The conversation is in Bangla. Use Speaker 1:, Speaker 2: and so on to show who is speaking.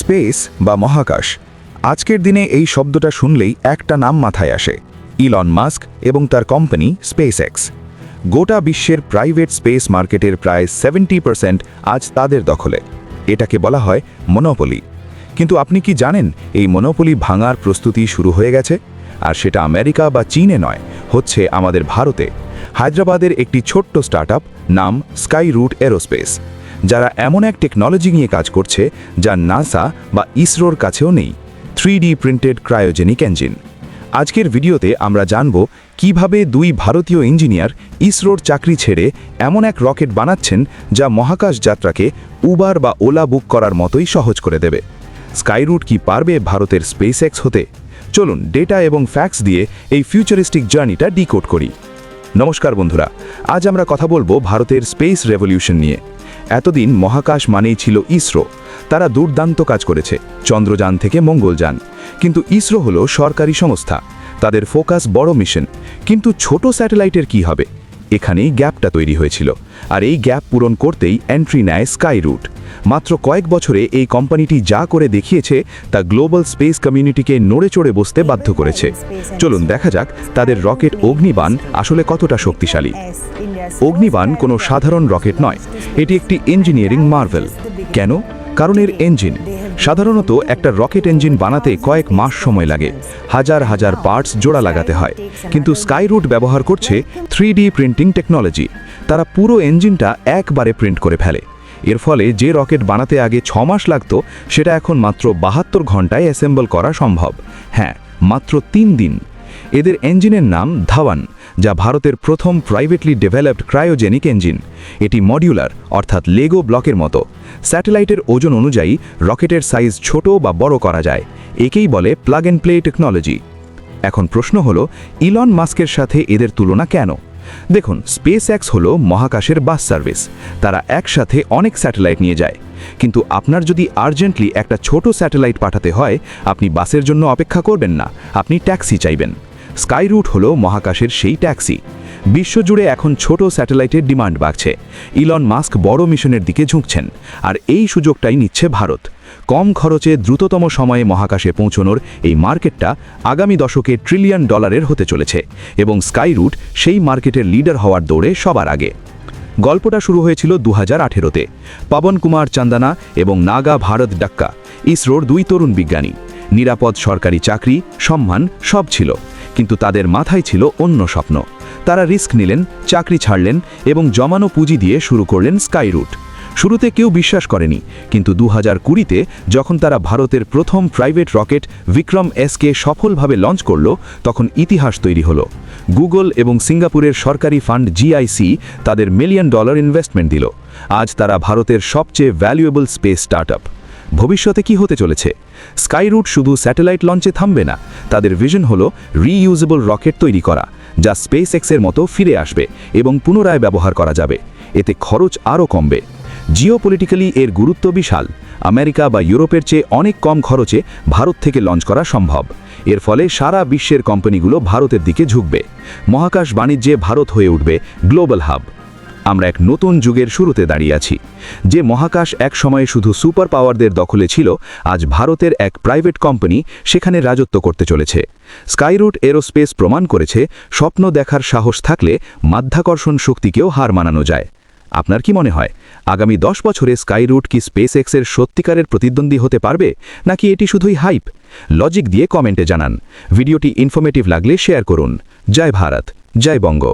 Speaker 1: স্পেস বা মহাকাশ। আজকের দিনে এই শব্দটা শুনলেই একটা নাম মাথায় আসে, ইলন মাস্ক এবং তার কোম্পানি স্পেস এক্স গোটা বিশ্বের প্রাইভেট স্পেস মার্কেটের প্রায় সেভেন্টি পার্সেন্ট আজ তাদের দখলে। এটাকে বলা হয় মনোপলি। কিন্তু আপনি কি জানেন এই মনোপলি ভাঙার প্রস্তুতি শুরু হয়ে গেছে? আর সেটা আমেরিকা বা চীনে নয়, হচ্ছে আমাদের ভারতে। হায়দ্রাবাদের একটি ছোট্ট স্টার্টআপ নাম স্কাই রুট এরোস্পেস। যারা এমন এক টেকনোলজি নিয়ে কাজ করছে যা নাসা বা ইসরোর কাছেও নেই three D printed cryogenic engine আজকের ভিডিওতে আমরা জানব কীভাবে দুই ভারতীয় ইঞ্জিনিয়ার ইসরোর চাকরি ছেড়ে এমন এক রকেট বানাচ্ছেন যা মহাকাশ যাত্রাকে উবার বা ওলা বুক করার মতোই সহজ করে দেবে। স্কাইরুট কি পারবে ভারতের স্পেস এক্স হতে? চলুন ডেটা এবং ফ্যাক্স দিয়ে এই ফিউচারিস্টিক জার্নিটা ডিকোড করি। নমস্কার বন্ধুরা, আজ আমরা কথা বলব ভারতের স্পেস রেভলিউশন নিয়ে। এতদিন মহাকাশ মানেই ছিল ইসরো। তারা দুর্দান্ত কাজ করেছে, চন্দ্রযান থেকে মঙ্গলযান। কিন্তু ইসরো হলো সরকারি সংস্থা। তাদের ফোকাস বড় মিশন। কিন্তু ছোট স্যাটেলাইটের কি হবে? এখানেই গ্যাপটা তৈরি হয়েছিল। আর এই গ্যাপ পূরণ করতেই এন্ট্রি নেয় স্কাই রুট। মাত্র কয়েক বছরে এই কোম্পানিটি যা করে দেখিয়েছে তা গ্লোবাল স্পেস কমিউনিটিকে নড়ে চড়ে বসতে বাধ্য করেছে। চলুন দেখা যাক তাদের রকেট অগ্নিবান আসলে কতটা শক্তিশালী। অগ্নিবান কোনো সাধারণ রকেট নয়, এটি একটি ইঞ্জিনিয়ারিং মার্ভেল। কেন? কারণ এর ইঞ্জিন সাধারণত একটা রকেট ইঞ্জিন বানাতে কয়েক মাস সময় লাগে, হাজার হাজার পার্টস জোড়া লাগাতে হয়। কিন্তু স্কাইরুট ব্যবহার করছে থ্রি প্রিন্টিং টেকনোলজি তারা পুরো ইঞ্জিনটা একবারে প্রিন্ট করে ফেলে। এর ফলে যে রকেট বানাতে আগে ছ মাস লাগতো, সেটা এখন মাত্র বাহাত্তর ঘন্টায় অ্যাসেম্বল করা সম্ভব। হ্যাঁ মাত্র তিন দিন। এদের ইঞ্জিনের নাম ধাওয়ান, যা ভারতের প্রথম প্রাইভেটলি ডেভেলপড ক্রায়োজেনিক ইঞ্জিন এটি মডিউলার অর্থাৎ লেগো ব্লকের মতো। স্যাটেলাইটের ওজন অনুযায়ী রকেটের সাইজ ছোট বা বড় করা যায়। একেই বলে প্লাগ অ্যান্ড প্লে টেকনোলজি এখন প্রশ্ন হলো ইলন মাস্কের সাথে এদের তুলনা কেন? দেখুন স্পেস অ্যাক্স হল মহাকাশের বাস সার্ভিস। তারা একসাথে অনেক স্যাটেলাইট নিয়ে যায়। কিন্তু আপনার যদি আর্জেন্টলি একটা ছোট স্যাটেলাইট পাঠাতে হয়, আপনি বাসের জন্য অপেক্ষা করবেন না, আপনি ট্যাক্সি চাইবেন। স্কাইরুট হলো মহাকাশের সেই ট্যাক্সি। বিশ্বজুড়ে এখন ছোট স্যাটেলাইটের ডিমান্ড বাড়ছে। ইলন মাস্ক বড় মিশনের দিকে ঝুঁকছেন, আর এই সুযোগটাই নিচ্ছে ভারত। কম খরচে দ্রুততম সময়ে মহাকাশে পৌঁছনোর এই মার্কেটটা আগামী দশকে ট্রিলিয়ন ডলারের হতে চলেছে এবং স্কাইরুট সেই মার্কেটের লিডার হওয়ার দৌড়ে সবার আগে। গল্পটা শুরু হয়েছিল দু হাজার আঠেরোতে। পবন কুমার চান্দানা এবং নাগা ভারত ডাক্কা, ইসরোর দুই তরুণ বিজ্ঞানী। নিরাপদ সরকারি চাকরি, সম্মান সব ছিল, কিন্তু তাদের মাথায় ছিল অন্য স্বপ্ন। তারা রিস্ক নিলেন, চাকরি ছাড়লেন এবং জমানো পুঁজি দিয়ে শুরু করলেন স্কাইরুট। শুরুতে কেউ বিশ্বাস করেনি, কিন্তু দু হাজার কুড়িতে যখন তারা ভারতের প্রথম প্রাইভেট রকেট বিক্রম এসকে সফলভাবে লঞ্চ করল, তখন ইতিহাস তৈরি হল। গুগল এবং সিঙ্গাপুরের সরকারি ফান্ড জিআইসি তাদের মিলিয়ন ডলার ইনভেস্টমেন্ট দিল। আজ তারা ভারতের সবচেয়ে ভ্যালুয়েবল স্পেস স্টার্টআপ। ভবিষ্যতে কি হতে চলেছে? স্কাইরুট শুধু স্যাটেলাইট লঞ্চে থামবে না, তাদের ভিশন হলো রিইউজেবল রকেট তৈরি করা, যা স্পেস এক্সের মতো ফিরে আসবে এবং পুনরায় ব্যবহার করা যাবে। এতে খরচ আরও কমবে। জিওপলিটিক্যালি এর গুরুত্ব বিশাল। আমেরিকা বা ইউরোপের চেয়ে অনেক কম খরচে ভারত থেকে লঞ্চ করা সম্ভব। এর ফলে সারা বিশ্বের কোম্পানিগুলো ভারতের দিকে ঝুঁকবে। মহাকাশ বাণিজ্যে ভারত হয়ে উঠবে গ্লোবাল হাব। আমরা এক নতুন যুগের শুরুতে দাঁড়িয়ে আছি। যে মহাকাশ এক সময়ে শুধু সুপার পাওয়ারদের দখলে ছিল, আজ ভারতের এক প্রাইভেট কোম্পানি সেখানে রাজত্ব করতে চলেছে। স্কাইরুট এরোস্পেস প্রমাণ করেছে, স্বপ্ন দেখার সাহস থাকলে মাধ্যাকর্ষণ শক্তিকেও হার মানানো যায়। আপনার কি মনে হয়, আগামী দশ বছরে স্কাইরুট কি স্পেস এক্সের সত্যিকারের প্রতিদ্বন্দ্বী হতে পারবে, নাকি এটি শুধুই হাইপ? লজিক দিয়ে কমেন্টে জানান। ভিডিওটি ইনফরমেটিভ লাগলে শেয়ার করুন। জয় ভারত, জয় বঙ্গ।